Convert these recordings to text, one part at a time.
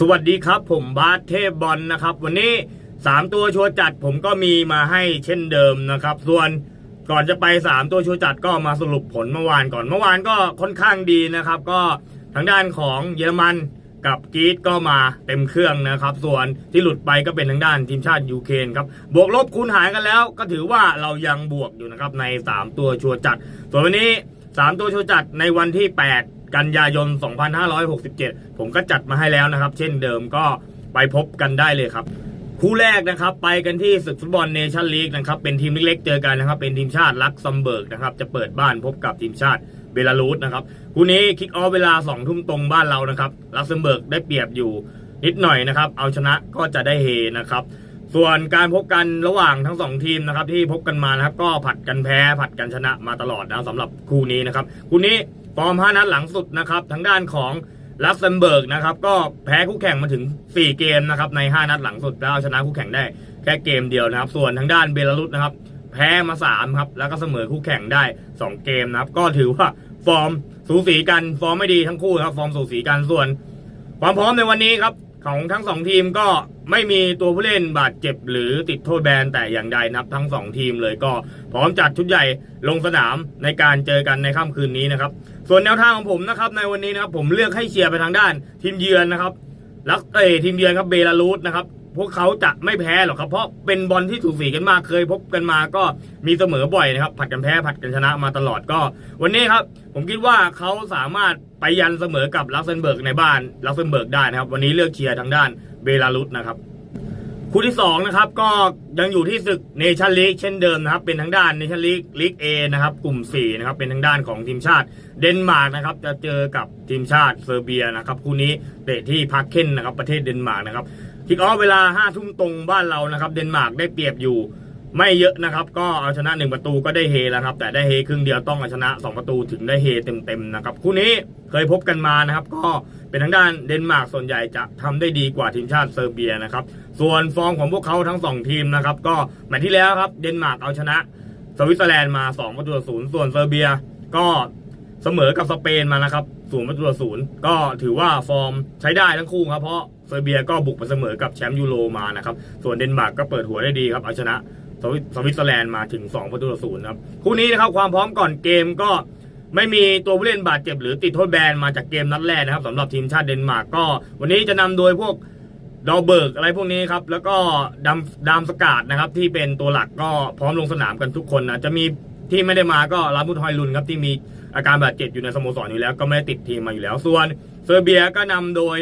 สวัสดีครับ ผมบาสเทพบอลนะครับ วันนี้ 3 ตัวชัวร์จัดผมก็มีมาให้เช่นเดิมนะครับ ส่วนก่อนจะไป 3 ตัวชัวร์จัดก็มาสรุปผลเมื่อวานก่อนเมื่อวานก็ค่อนข้างดีนะครับ ก็ทางด้านของเยอรมันกับกรีซก็มาเต็มเครื่องนะครับ ส่วนที่หลุดไปก็เป็นทางด้านทีมชาติยูเครนครับบวกลบคูณหารกันแล้ว ก็ถือว่าเรายังบวกอยู่นะครับใน 3 ตัวชัวร์จัด ส่วนวันนี้ 3ตัวโชว์จัดในวันที่ 8 กันยายน 2567 ผมก็จัดมาให้แล้วนะครับ เช่นเดิมก็ไปพบกันได้เลยครับ คู่แรกนะครับ ไปกันที่ศึกฟุตบอลเนชั่นลีกนะครับ เป็นทีมเล็กๆเจอกันนะครับ เป็นทีมชาติลักซัมเบิร์กนะครับ จะเปิดบ้านพบกับทีมชาติเบลารุสนะครับคู่นี้คิกออฟเวลา2ทุ่มตรงบ้านเรานะครับลักซัมเบิร์กได้เปรียบอยู่นิดหน่อยนะครับ เอาชนะก็จะได้เฮนะครับ ส่วนการพบกันระหว่างทั้งสองทีมนะครับ ที่พบกันมานะครับ ก็ผัดกันแพ้ผัดกันชนะมาตลอดนะสำหรับคู่นี้นะครับคู่นี้ฟอร์ม5นัดหลังสุดนะครับทางด้านของลักเซมเบิร์กนะครับก็แพ้คู่แข่งมาถึง 4 เกมนะครับใน 5 นัดหลังสุดแล้วเอาชนะคู่แข่งได้แค่เกมเดียวนะครับ ส่วนทางด้านเบลารุสนะครับ แพ้มา3ครับแล้วก็เสมอคู่แข่งได้ 2 เกมนะครับก็ถือว่าฟอร์มสูสีกันฟอร์มไม่ดีทั้งคู่นะครับฟอร์มสูสีกันส่วน ความพร้อมในวันนี้ครับ ของทั้งสองทีมก็ไม่มีตัวผู้เล่นบาดเจ็บหรือติดโทษแบนแต่อย่างใดนับ ทั้งสองทีมเลยก็พร้อมจัดชุดใหญ่ลงสนามในการเจอกันในค่ำคืนนี้นะครับ ส่วนแนวทางของผมนะครับในวันนี้นะครับผมเลือกให้เชียร์ไปทางด้านทีมเยือนนะครับลักเอยทีมเยือนครับเบลารุสนะครับ พวกเขาจะไม่แพ้หรอกครับ เพราะเป็นบอลที่สูกสีกันมากเคยพบกันมาก็มีเสมอบ่อยนะครับ ผัดกันแพ้ผัดกันชนะมาตลอดก็ วันนี้ครับ ผมคิดว่าเขาสามารถไปยันเสมอกับลักเซมเบิร์กในบ้านลักเซมเบิร์กได้นะครับ วันนี้เลือกเชียร์ทางด้านเบลารุสนะครับคู่ที่2นะครับก็ยังอยู่ที่ศึกเนชั่นลีกเช่นเดิมนะครับ เป็นทางด้านเนชั่นลีกลีกเอนะครับ กลุ่ม4นะครับเป็นทางด้านของทีมชาติเดนมาร์กนะครับ จะเจอกับทีมชาติเซอร์เบียนะครับคู่นี้เตะที่พักเคนนะครับ ประเทศเดนมาร์กนะครับ คิกออฟเวลา5ทุ่มตรงบ้านเรานะครับ เดนมาร์กได้เปรียบอยู่ ไม่เยอะนะครับ ก็เอาชนะ1ประตูก็ได้เฮแล้วครับ แต่ได้เฮครึ่งเดียวต้องเอาชนะ2ประตูถึงได้เฮเต็มๆนะครับคู่นี้เคยพบกันมานะครับ ก็เป็นทางด้านเดนมาร์กส่วนใหญ่จะทำได้ดีกว่าทีมชาติเซอร์เบียนะครับ ส่วนฟอร์มของพวกเขาทั้ง2ทีมนะครับ ก็แมตช์ที่แล้วครับเดนมาร์กเอาชนะสวิตเซอร์แลนด์มา2ประตูต่อศูนย์ส่วนเซอร์เบียก็เสมอกับสเปนมานะครับศูนย์ประตูต่อศูนย์ก็ถือว่าฟอร์มใช้ได้ทั้งคู่ครับเพราะ เซอร์เบียก็บุกไปเสมอกับแชมป์ยูโรมานะครับ ส่วนเดนมาร์กก็เปิดหัวได้ดีครับเอาชนะสวิตเซอร์แลนด์มาถึง 2 ประตูต่อศูนย์ครับคู่นี้นะครับความพร้อมก่อนเกมก็ไม่มีตัวผู้เล่นบาดเจ็บหรือติดโทษแบนมาจากเกมนัดแรกนะครับสำหรับทีมชาติเดนมาร์กก็ วันนี้จะนำโดยพวกดอเบิร์กอะไรพวกนี้ครับ แล้วก็ดามดามสกาดนะครับ ที่เป็นตัวหลักก็พร้อมลงสนามกันทุกคนนะจะมีที่ไม่ได้มาก็ลามุทฮอยลุนครับที่มีอาการบาดเจ็บอยู่ในสโมสรอยู่แล้ว ก็ไม่ได้ติดทีมมาอยู่แล้วส่วนเซอร์เบียก็นำโดย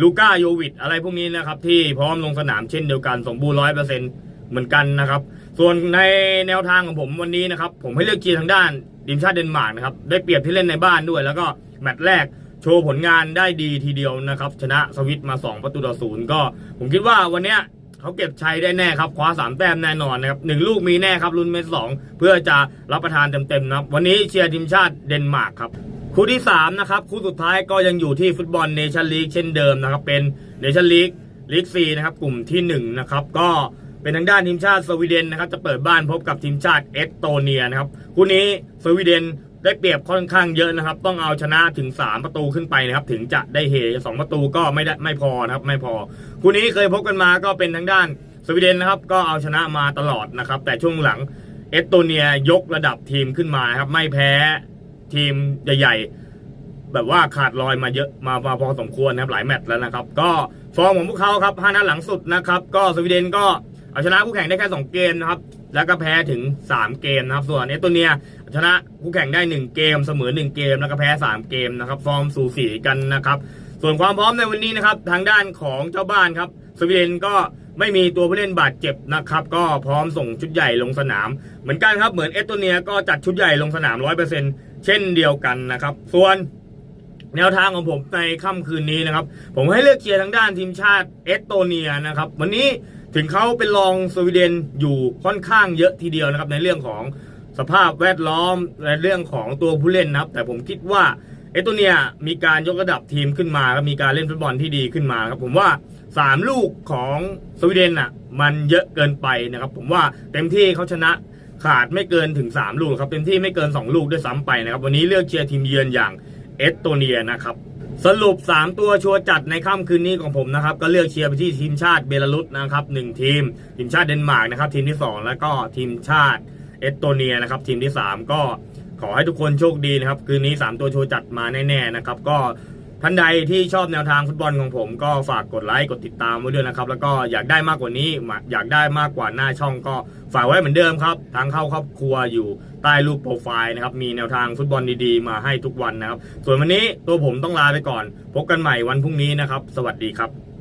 ลูก้าโยวิดอะไรพวกนี้นะครับ ที่พร้อมลงสนามเช่นเดียวกันสมบูรณ์ร้อยเปอร์เซ็นต์เหมือนกันนะครับ ส่วนในแนวทางของผมวันนี้นะครับ ผมให้เลือกเชียร์ทางด้านทีมชาติเดนมาร์กนะครับ ได้เปรียบที่เล่นในบ้านด้วย แล้วก็แมตช์แรกโชว์ผลงานได้ดีทีเดียวนะครับ ชนะสวิตมา 2 ประตูต่อศูนย์ก็ ผมคิดว่าวันเนี้ยเขาเก็บชัยได้แน่ครับ คว้าสามแต้มแน่นอนนะครับหนึ่งลูกมีแน่ครับลุ้นเมตรสองเพื่อจะรับประทานเต็มๆนะครับวันนี้เชียร์ทีมชาติเดนมาร์กครับ คู่ที่3นะครับคู่สุดท้ายก็ยังอยู่ที่ฟุตบอลเนชั่นลีกเช่นเดิมนะครับ เป็นเนชั่นลีกลีกซีนะครับกลุ่มที่1นะครับก็เป็นทางด้านทีมชาติสวีเดนนะครับจะเปิดบ้านพบกับทีมชาติเอสโตเนียนะครับคู่นี้สวีเดนได้เปรียบค่อนข้างเยอะนะครับ ต้องเอาชนะถึง 3 ประตูขึ้นไปนะครับ ถึงจะได้เฮสองประตูก็ไม่ได้ไม่พอนะครับ ไม่พอคู่นี้เคยพบกันมาก็เป็นทางด้านสวีเดนนะครับ ก็เอาชนะมาตลอดนะครับ แต่ช่วงหลังเอสโตเนียยกระดับทีมขึ้นมาครับไม่แพ้ ทีมใหญ่ๆ แบบว่าขาดลอยมาเยอะมามาพอสมควรนะครับหลายแมตช์แล้วนะครับ ก็ฟอร์มของพวกเขาครับห้านัดหลังสุดนะครับ ก็สวีเดนก็เอาชนะคู่แข่งได้แค่ 2 เกมนะครับ แล้วก็แพ้ถึง 3 เกมนะครับ ส่วนเอสโตเนียชนะคู่แข่งได้ 1 เกมเสมอ 1 เกม แล้วก็แพ้ 3 เกมนะครับ ฟอร์มสูสีกันนะครับ ส่วนความพร้อมในวันนี้นะครับ ทางด้านของเจ้าบ้านครับ สวีเดนก็ไม่มีตัวผู้เล่นบาดเจ็บนะครับ ก็พร้อมส่งชุดใหญ่ลงสนาม เหมือนกันครับ เหมือนเอสโตเนียก็จัดชุดใหญ่ลงสนาม 100%เเช่นเดียวกันนะครับ ส่วนแนวทางของผมในค่ำคืนนี้นะครับ ผมให้เลือกเชียร์ทางด้านทีมชาติเอสโตเนียนะครับ วันนี้ถึงเขาเป็นรองสวีเดนอยู่ค่อนข้างเยอะทีเดียวนะครับ ในเรื่องของสภาพแวดล้อมและเรื่องของตัวผู้เล่นนะครับ แต่ผมคิดว่าเอสโตเนียมีการยกระดับทีมขึ้นมาแล้วมีการเล่นฟุตบอลที่ดีขึ้นมาครับผมว่า3ลูกของสวีเดนอะมันเยอะเกินไปนะครับ ผมว่าเต็มที่เขาชนะ ขาดไม่เกินถึง 3 ลูกครับเต็มที่ไม่เกิน 2 ลูกด้วยซ้ำไปนะครับ วันนี้เลือกเชียร์ทีมเยือนอย่างเอสโตเนียนะครับสรุป 3 ตัวชัวร์จัดในค่ำคืนนี้ของผมนะครับ ก็เลือกเชียร์ไปที่ทีมชาติเบลารุสนะครับหนึ่งทีม ทีมชาติเดนมาร์กนะครับ ทีมที่ 2 แล้วก็ทีมชาติเอสโตเนียนะครับ ทีมที่ 3 ก็ขอให้ทุกคนโชคดีนะครับ คืนนี้ 3 ตัวชัวร์จัดมาแน่ๆนะครับ ก็ ท่านใดที่ชอบแนวทางฟุตบอลของผมก็ฝากกดไลค์กดติดตามไว้ด้วยนะครับ แล้วก็อยากได้มากกว่านี้ อยากได้มากกว่าหน้าช่องก็ฝากไว้เหมือนเดิมครับ ทางเข้าครอบครัวอยู่ใต้รูปโปรไฟล์นะครับ มีแนวทางฟุตบอลดีๆ มาให้ทุกวันนะครับ ส่วนวันนี้ตัวผมต้องลาไปก่อน พบกันใหม่วันพรุ่งนี้นะครับ สวัสดีครับ